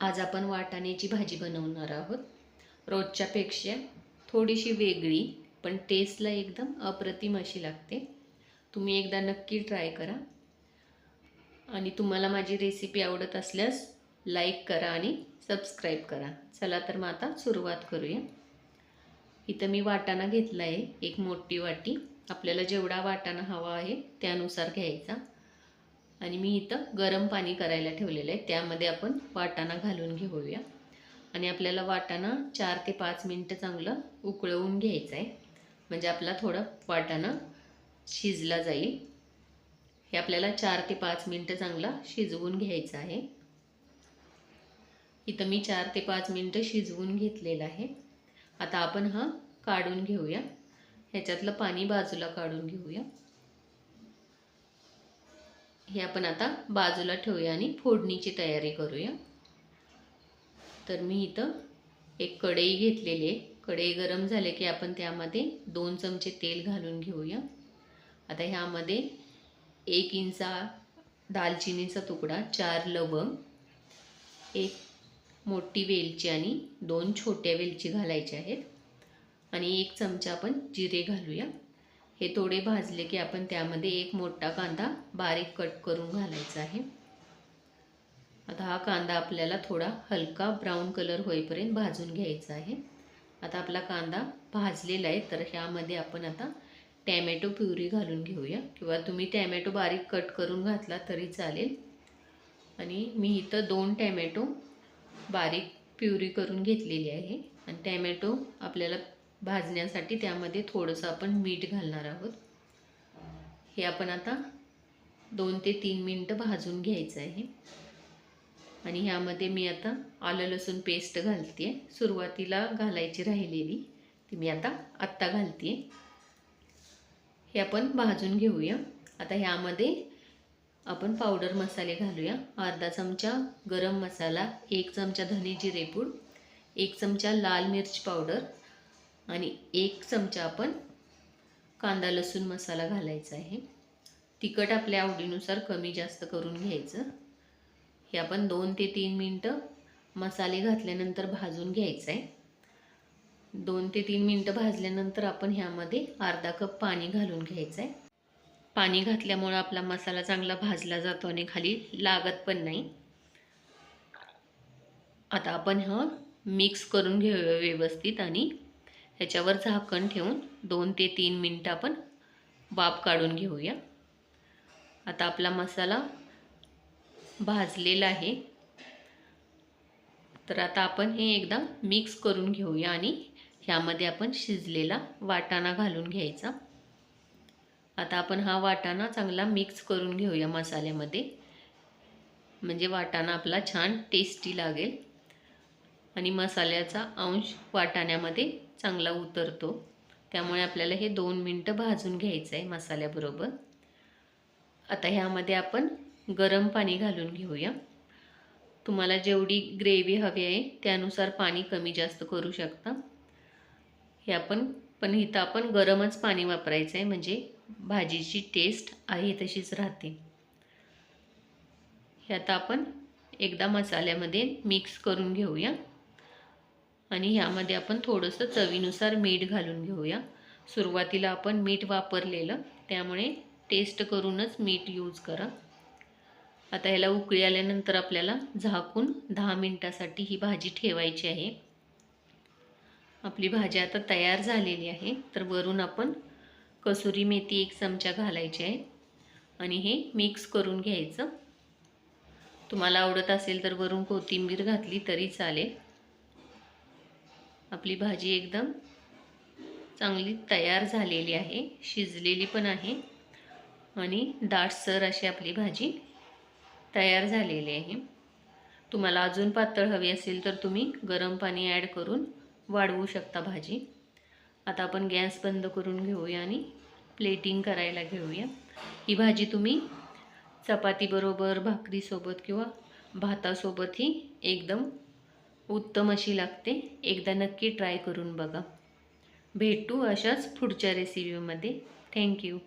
आज आपण वाटाण्याची भाजी बनवणार आहोत. रोजच्यापेक्षा थोडीशी वेगळी पण टेस्टला एकदम अप्रतिम अशी लागते. तुम्ही एकदा नक्की ट्राय करा. आणि तुम्हाला माझी रेसिपी आवडत असल्यास लाईक करा आणि सबस्क्राईब करा. चला तर मग आता सुरुवात करूया. इथं मी वाटाणा घेतला आहे एक मोठी वाटी. आपल्याला जेवढा वाटाणा हवा आहे त्यानुसार घ्यायचा. आणि मी इथं गरम पाणी करायला ठेवलेलं आहे. त्यामध्ये आपण वाटाणा घालून घेऊया. आणि आपल्याला वाटाणा चार ते पाच मिनटं चांगलं उकळवून घ्यायचं आहे म्हणजे आपला थोडा वाटाणा शिजला जाईल. हे आपल्याला चार ते पाच मिनटं चांगला शिजवून घ्यायचं आहे. इथं मी चार ते पाच मिनटं शिजवून घेतलेलं आहे. आता आपण हा काढून घेऊया. ह्याच्यातलं पाणी बाजूला काढून घेऊया. हे आपण आता बाजूला ठेवूया आणि फोडणीची तयारी करूया. तर मी इथं एक कढई घेतलेली आहे. कढई गरम झाले की आपण त्यामध्ये दोन चमचे तेल घालून घेऊया. आता ह्यामध्ये एक इंचा दालचिनीचा तुकडा चार लवंग एक मोठी वेलची आणि दोन छोट्या वेलची घालायच्या आहेत. आणि एक चमचा आपण जिरे घालूया. हे थोडे भाजले की आपण त्यामध्ये एक मोठा कांदा बारीक कट करून घालायचा आहे. आता हा कांदा आपल्याला थोडा हलका ब्राऊन कलर होईपर्यंत भाजून घ्यायचा आहे. आता आपला कांदा भाजलेला आहे तर ह्यामध्ये आपण आता टॅमॅटो प्युरी घालून घेऊया. किंवा तुम्ही टॅमॅटो बारीक कट करून घातला तरी चालेल. आणि मी इथं दोन टॅमॅटो बारीक प्युरी करून घेतलेली आहे. आणि टॅमॅटो आपल्याला भाजण्यासाठी त्यामध्ये थोडंसं आपण मीठ घालणार आहोत. हे आपण आता दोन ते तीन मिनटं भाजून घ्यायचं आहे. आणि ह्यामध्ये मी आता आलं लसूण पेस्ट घालते सुरुवातीला घालायची राहिलेली ती मी आता आत्ता घालते हे आपण भाजून घेऊया. आता ह्यामध्ये आपण पावडर मसाले घालूया. अर्धा चमचा गरम मसाला एक चमचा धने जिरेपूड एक चमचा लाल मिरची पावडर आणि एक चमचा आपण कांदा लसूण मसाला घालायचा आहे. तिखट आपल्या आवडीनुसार कमी जास्त करून घ्यायचं. हे आपण दोन ते तीन मिनटं मसाले घातल्यानंतर भाजून घ्यायचं आहे. दोन ते तीन मिनटं भाजल्यानंतर आपण ह्यामध्ये अर्धा कप पाणी घालून घ्यायचं आहे. पाणी घातल्यामुळं आपला मसाला चांगला भाजला जातो आणि खाली लागत पण नाही. आता आपण हा मिक्स करून घेऊया व्यवस्थित आणि ह्याच्यावर झाकण ठेवून दोन ते तीन मिनटं आपण वाफ काढून घेऊया. आता आपला मसाला भाजलेला आहे. तर आता आपण हे एकदा मिक्स करून घेऊया आणि ह्यामध्ये आपण शिजलेला वाटाणा घालून घ्यायचा. आता आपण हा वाटाणा चांगला मिक्स करून घेऊया मसाल्यामध्ये. म्हणजे वाटाणा आपला छान टेस्टी लागेल. आणि मसाल्याचा अंश वाटाण्यामध्ये चांगला उतरतो. त्यामुळे आपल्याला हे दोन मिनटं भाजून घ्यायचं आहे मसाल्याबरोबर. आता ह्यामध्ये आपण गरम पाणी घालून घेऊया. तुम्हाला जेवढी ग्रेव्ही हवी आहे त्यानुसार पाणी कमी जास्त करू शकता. हे आपण पण इथं आपण गरमच पाणी वापरायचं आहे म्हणजे भाजीची टेस्ट आहे तशीच राहते. हे आता आपण एकदा मसाल्यामध्ये मिक्स करून घेऊया. आणि ह्यामध्ये आपण थोडंसं चवीनुसार मीठ घालून घेऊया. सुरुवातीला आपण मीठ वापरलेलं त्यामुळे टेस्ट करूनच मीठ यूज करा. आता ह्याला उकळी आल्यानंतर आपल्याला झाकून दहा मिनटासाठी ही भाजी ठेवायची आहे. आपली भाजी आता तयार झालेली आहे तर वरून आपण कसुरी मेथी एक चमचा घालायची आहे आणि हे मिक्स करून घ्यायचं. तुम्हाला आवडत असेल तर वरून कोथिंबीर घातली तरी चालेल. आपली भाजी एकदम चांगली तयार झालेली आहे शिजलेली पण आहे. आणि दाटसर अशी आपली भाजी तयार झालेली आहे. तुम्हाला अजून पातळ हवी असेल तर तुम्ही गरम पाणी ॲड करून वाढवू शकता भाजी. आता आपण गॅस बंद करून घेऊया आणि प्लेटिंग करायला घेऊया. ही भाजी तुम्ही चपातीबरोबर भाकरीसोबत किंवा भातासोबतही एकदम उत्तम अशी लागते. एकदा नक्की ट्राय करून बघा. भेटू अशाच पुढच्या रेसिपीमध्ये थँक्यू